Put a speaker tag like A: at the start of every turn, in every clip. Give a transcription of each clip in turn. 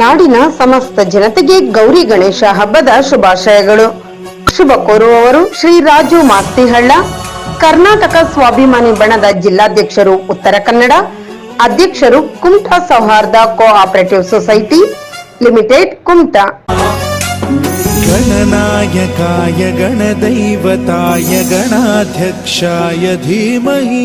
A: ನಾಡಿನ ಸಮಸ್ತ ಜನತೆಗೆ ಗೌರಿ ಗಣೇಶ ಹಬ್ಬದ ಶುಭಾಶಯಗಳು. ಶುಭ ಕೋರುವವರು ಶ್ರೀ ರಾಜು ಮಾಸ್ತಿಹಳ್ಳ, ಕರ್ನಾಟಕ ಸ್ವಾಭಿಮಾನಿ ಬಣದ ಜಿಲ್ಲಾಧ್ಯಕ್ಷರು ಉತ್ತರ ಕನ್ನಡ, ಅಧ್ಯಕ್ಷರು Kumta Souharda cooperative society limited Kumta.
B: ಗಣನಾಯಕಾಯ ಗಣದೈವತಾಯ ಗಣಾಧ್ಯಕ್ಷಾಯ ಧೀಮಹಿ.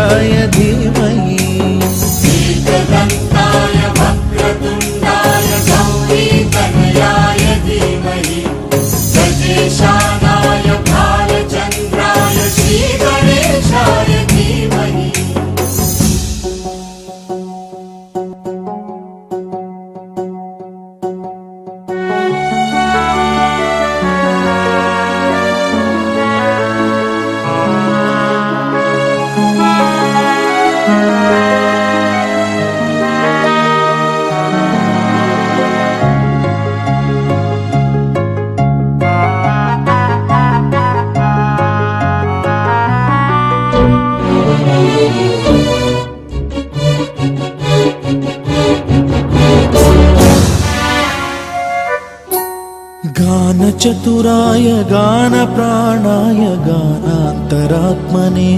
B: गानचतुराय गानप्राणाय गानान्तरात्मने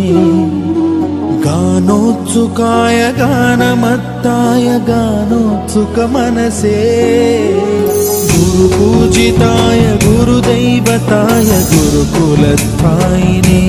B: గానోత్సుకాయ గానమత్తాయ గానోత్సుక మనసే గురు పూజితాయ గురుదైవతాయ గురుకులస్థాయినే.